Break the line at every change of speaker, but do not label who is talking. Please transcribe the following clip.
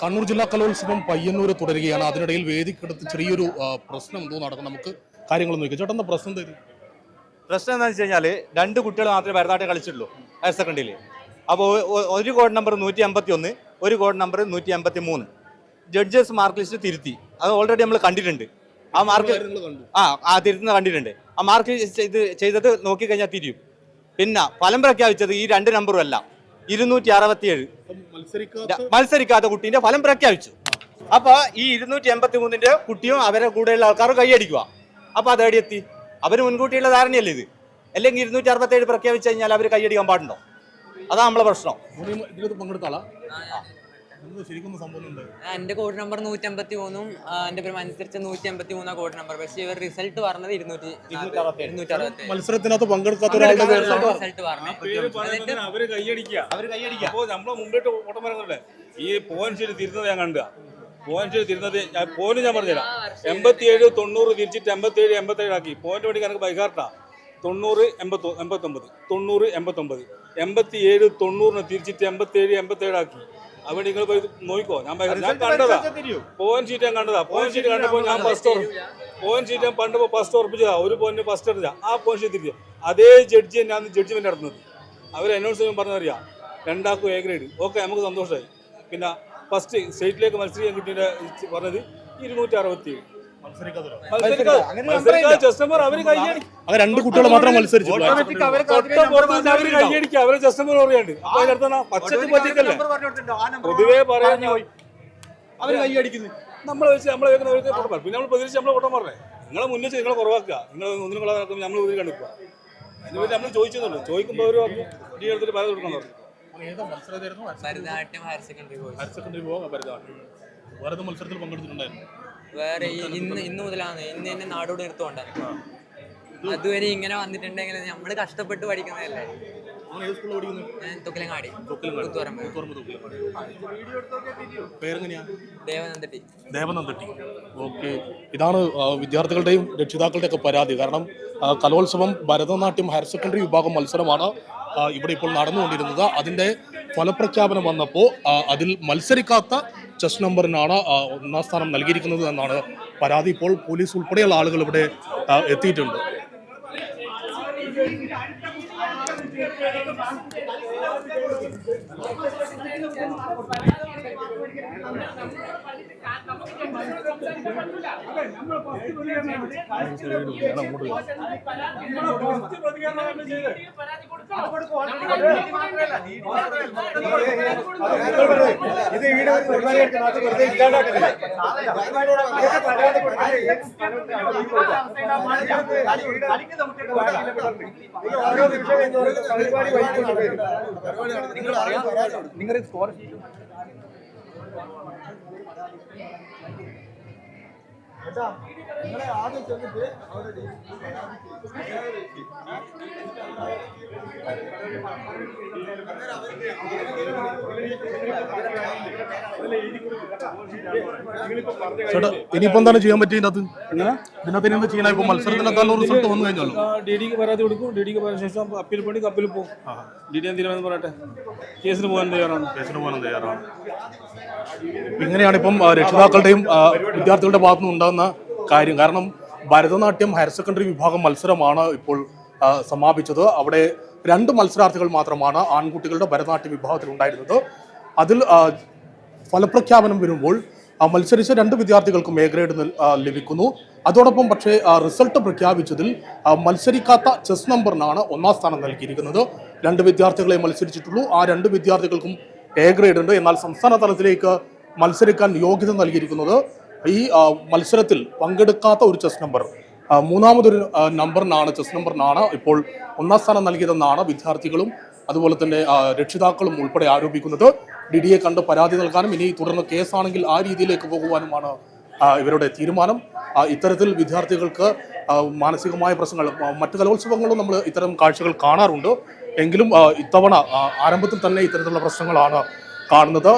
കണ്ണൂർ ജില്ലാ കലോത്സവം പയ്യന്നൂർ തുടരുകയാണ്. അതിനിടയിൽ വേദിക്കെടുത്ത് ചെറിയൊരു പ്രശ്നം എന്തോ നടക്കും നമുക്ക് കാര്യങ്ങൾ നോക്കാം ചേട്ടൻ പ്രശ്നം എന്താ
പ്രശ്നം എന്താണെന്ന് വെച്ച് കഴിഞ്ഞാൽ രണ്ട് കുട്ടികൾ മാത്രമേ ഭരതനാട്യം കളിച്ചിട്ടുള്ളൂ ഹയർ സെക്കൻഡറിയിൽ അപ്പോൾ ഒരു കോഡ് നമ്പർ നൂറ്റി അമ്പത്തി ഒന്ന് ഒരു കോഡ് നമ്പർ നൂറ്റി അമ്പത്തി മൂന്ന് ജഡ്ജസ് മാർക്ക് ലിസ്റ്റ് തിരുത്തി. അത് ഓൾറെഡി നമ്മൾ കണ്ടിട്ടുണ്ട്. ആ മാർക്ക് ആ ആ തിരുത്തുന്ന കണ്ടിട്ടുണ്ട്. ആ മാർക്ക് ഇത് ചെയ്തത് നോക്കിക്കഴിഞ്ഞാൽ തിരിയും. പിന്നെ ഫലം പ്രഖ്യാപിച്ചത് ഈ രണ്ട് നമ്പറും അല്ല. ഇരുന്നൂറ്റി അറുപത്തിയേഴ്
മത്സരിക്കാത്ത
മത്സരിക്കാത്ത കുട്ടീന്റെ ഫലം പ്രഖ്യാപിച്ചു. അപ്പൊ ഈ ഇരുന്നൂറ്റി എൺപത്തി മൂന്നിന്റെ കുട്ടിയും അവരെ കൂടെയുള്ള ആൾക്കാരും കൈയടിക്കുക അപ്പൊ അത് എത്തി? അവർ മുൻകൂട്ടിയുള്ള ധാരണയല്ലേ ഇത്? അല്ലെങ്കിൽ ഇരുന്നൂറ്റി അറുപത്തി ഏഴ് പ്രഖ്യാപിച്ചു കഴിഞ്ഞാൽ അവർ കൈയടിക്കാൻ പാടുണ്ടോ? അതാ നമ്മളെ പ്രശ്നം.
ഇതിനകത്ത് പങ്കെടുത്ത
എന്റെ കോഡ് നമ്പർ നൂറ്റി അമ്പത്തി മൂന്നും എന്റെ പേര് അനുസരിച്ച് നൂറ്റി അമ്പത്തി മൂന്നാ കോഡ് നമ്പർ. പക്ഷേ ഇവർ റിസൾട്ട് പറഞ്ഞത് ഇരുന്നൂറ്റി ഇരുന്നൂറ്റി അറുപത്തി
മത്സരത്തിനകത്ത് പങ്കെടുക്കാത്ത ഒരാളുടെ
റിസൾട്ട് പറഞ്ഞു.
പേര് പറഞ്ഞതിന് അവർ കൈയടിക്കുക.
അവർ കൈയടിക്കുക.
അപ്പോ നമ്മളെ മുമ്പോട്ട് ഓട്ടം പറയുന്നുണ്ട്. ഈ പോയിന്റ് തിരുന്നത് ഞാൻ കണ്ടു പോയിന്റ് തിരുന്നത് ഞാൻ പോയിന്റ് ഞാൻ പറഞ്ഞുതരാം. എൺപത്തിയേഴ് തൊണ്ണൂറ് തിരിച്ചിട്ട് എൺപത്തിയേഴ് എൺപത്തേഴ് ആക്കി. പോയിന്റ് വേണ്ടി കണക്ക് ബൈകാർട്ടാ തൊണ്ണൂറ് എൺപത്തൊ എൺപത്തൊമ്പത്. തൊണ്ണൂറ് എൺപത്തൊമ്പത്. എൺപത്തിയേഴ് തൊണ്ണൂറിന് തിരിച്ചിട്ട് എൺപത്തേഴ് എൺപത്തേഴ് ആക്കി. അവിടെ നിങ്ങൾ പോയി നോക്കിക്കോ. ഞാൻ ഞാൻ കണ്ടതാ. പോയിന്റ് ഷീറ്റ് ഞാൻ കണ്ടതാ. പോയിന്റ് ഷീറ്റ് കണ്ടപ്പോൾ ഞാൻ ഫസ്റ്റ് പോയിന്റ് ഷീറ്റ് ഞാൻ പണ്ട് ഫസ്റ്റ് ഉറപ്പിച്ചതാ. ഒരു പോയിന്റ് ഫസ്റ്റ് എടുത്താ ആ പോയിന്റ് ഷീറ്റ് തിരിച്ചു അതേ ജഡ്ജി ഞാൻ ജഡ്ജ്മെന്റ് നടത്തുന്നത്. അവർ അനൗൺസ് അനൗൺസ്മെന്റ് പറഞ്ഞറിയാം രണ്ടാക്കും എ ഗ്രേഡ് ഓക്കെ നമുക്ക് സന്തോഷമായി പിന്നെ ഫസ്റ്റ് സ്റ്റേറ്റിലേക്ക് മത്സരിക്കാൻ കിട്ടിയ പറഞ്ഞത് ഇരുന്നൂറ്റി അറുപത്തി ഏഴ് ജസ്റ്റമർ അവർ കൈയടി
അങ്ങനെ രണ്ട് കുട്ടികൾ മാത്രം മത്സരിച്ചു
അവർ കൈയടിക്കുക അവരെ ജസ്റ്റമർ പറയാണ്ട് അപ്പൊ അതിനർത്ഥം പച്ചക്ക് പറ്റിക്കല്ലേ? പൊതുവേ പറയാൻ
അവർ കൈയടിക്കുന്നു
നമ്മളെ വെച്ച് നമ്മളെ കേൾക്കുന്ന അവർക്ക് ഓട്ടം പറയും. പിന്നെ നമ്മൾ പ്രതികരിച്ച് നമ്മളെ ഓട്ടം പറഞ്ഞേ. നിങ്ങളെ മുന്നിൽ നിങ്ങളെ കുറവാക്കുക. നിങ്ങൾ ഒന്നിനും കളർ നമ്മൾ ഉതിരി കണ്ടിക്കുക അതിന് വേണ്ടി നമ്മൾ ചോദിച്ചെന്നുള്ളൂ ചോദിക്കുമ്പോൾ അവർ ഈ എടുത്തിട്ട് പല കൊടുക്കണം പറഞ്ഞു.
Bharatanatyam higher secondary course
higher secondary പോകാം പറ്റുന്നതാണ് വേറെ മത്സരത്തിൽ പങ്കെടുത്തിട്ടുണ്ടായിരുന്നു?
വേറെ ഈ ഇന്ന് ഇന്ന് മുതലാണ്. ഇന്ന് തന്നെ നാടോട് നിർത്തുകൊണ്ട് അതുവരെ ഇങ്ങനെ വന്നിട്ടുണ്ടെങ്കിൽ നമ്മൾ കഷ്ടപ്പെട്ട് പഠിക്കുന്നതല്ലേ? തുക്കിലങ്ങാടി. ദേവനന്ദട്ടി.
ദേവനന്ദട്ടി. ഓക്കെ. ഇതാണ് വിദ്യാർത്ഥികളുടെയും രക്ഷിതാക്കളുടെയും ഒക്കെ പരാതി. കാരണം കലോത്സവം ഭരതനാട്യം ഹയർ സെക്കൻഡറി വിഭാഗം മത്സരമാണ് ഇവിടെ ഇപ്പോൾ നടന്നുകൊണ്ടിരുന്നത്. അതിന്റെ ഫലപ്രഖ്യാപനം വന്നപ്പോൾ അതിൽ മത്സരിക്കാത്ത ചെസ് നമ്പറിനാണ് ഒന്നാം സ്ഥാനം നൽകിയിരിക്കുന്നത് എന്നാണ് പരാതി. ഇപ്പോൾ പോലീസ് ഉൾപ്പെടെയുള്ള ആളുകൾ ഇവിടെ എത്തിയിട്ടുണ്ട്.
ഇത് വീട് പരിപാടികൾക്ക് മാത്രം വെറുതെ ഇല്ലാണ്ടാക്കരുത്. ഇത് ഓരോ നിമിഷം പരിപാടി വൈകിക്കൊണ്ട് വരും. നിങ്ങൾ സ്കോർ നിങ്ങളെ ஆதரிச்சு வந்துட்டு அவருடைய
ചേട്ടാ ഇനിയിപ്പോൾ എന്താണ് ചെയ്യാൻ പറ്റിയത് ഇതിനകത്ത്? ഇതിനകത്ത് ഇനി ചെയ്യാൻ ഇപ്പൊ മത്സരത്തിലെത്താനുള്ള റിസൾട്ട് വന്നു കഴിഞ്ഞാലോ
ഡി ഡിക്ക് പരാതി കൊടുക്കും. ഡി ഡിക്ക് പറഞ്ഞ ശേഷം അപ്പീൽ പണി കപ്പിൽ പോകും ഡി ഡി തീരുമാനം പറയട്ടെ. കേസിന് പോകാൻ തയ്യാറാണ്.
കേസിന് പോകാൻ തയ്യാറാണ്. ഇങ്ങനെയാണ് ഇപ്പം രക്ഷിതാക്കളുടെയും വിദ്യാർത്ഥികളുടെ ഭാഗത്തു നിന്ന് ഉണ്ടാകുന്ന കാര്യം. കാരണം ഭരതനാട്യം ഹയർ സെക്കൻഡറി വിഭാഗം മത്സരമാണ് ഇപ്പോൾ സമാപിച്ചത്. അവിടെ രണ്ട് മത്സരാർത്ഥികൾ മാത്രമാണ് ആൺകുട്ടികളുടെ ഭരതനാട്യ വിഭാഗത്തിൽ ഉണ്ടായിരുന്നത്. അതിൽ ഫലപ്രഖ്യാപനം വരുമ്പോൾ മത്സരിച്ച രണ്ട് വിദ്യാർത്ഥികൾക്കും എ ഗ്രേഡ് ലഭിക്കുന്നു. അതോടൊപ്പം പക്ഷേ റിസൾട്ട് പ്രഖ്യാപിച്ചതിൽ മത്സരിക്കാത്ത ചെസ് നമ്പറിനാണ് ഒന്നാം സ്ഥാനം നൽകിയിരിക്കുന്നത്. രണ്ട് വിദ്യാർത്ഥികളെ മത്സരിച്ചിട്ടുള്ളൂ. ആ രണ്ട് വിദ്യാർത്ഥികൾക്കും എ ഗ്രേഡ് ഉണ്ട്. എന്നാൽ സംസ്ഥാന തലത്തിലേക്ക് മത്സരിക്കാൻ യോഗ്യത നൽകിയിരിക്കുന്നത് ഈ മത്സരത്തിൽ പങ്കെടുക്കാത്ത ഒരു ചെസ് നമ്പർ. മൂന്നാമതൊരു നമ്പറിനാണ് ചെസ് നമ്പറിനാണ് ഇപ്പോൾ ഒന്നാം സ്ഥാനം നൽകിയതെന്നാണ് വിദ്യാർത്ഥികളും അതുപോലെ തന്നെ രക്ഷിതാക്കളും ഉൾപ്പെടെ ആരോപിക്കുന്നത്. ഡി ഡിയെ കണ്ട് പരാതി നൽകാനും ഇനി തുടർന്ന് കേസാണെങ്കിൽ ആ രീതിയിലേക്ക് പോകുവാനുമാണ് ഇവരുടെ തീരുമാനം. ഇത്തരത്തിൽ വിദ്യാർത്ഥികൾക്ക് മാനസികമായ പ്രശ്നങ്ങൾ മറ്റു കലോത്സവങ്ങളും നമ്മൾ ഇത്തരം കാഴ്ചകൾ കാണാറുണ്ട്. എങ്കിലും ഇത്തവണ ആരംഭത്തിൽ തന്നെ ഇത്തരത്തിലുള്ള പ്രശ്നങ്ങളാണ് കാണുന്നത്.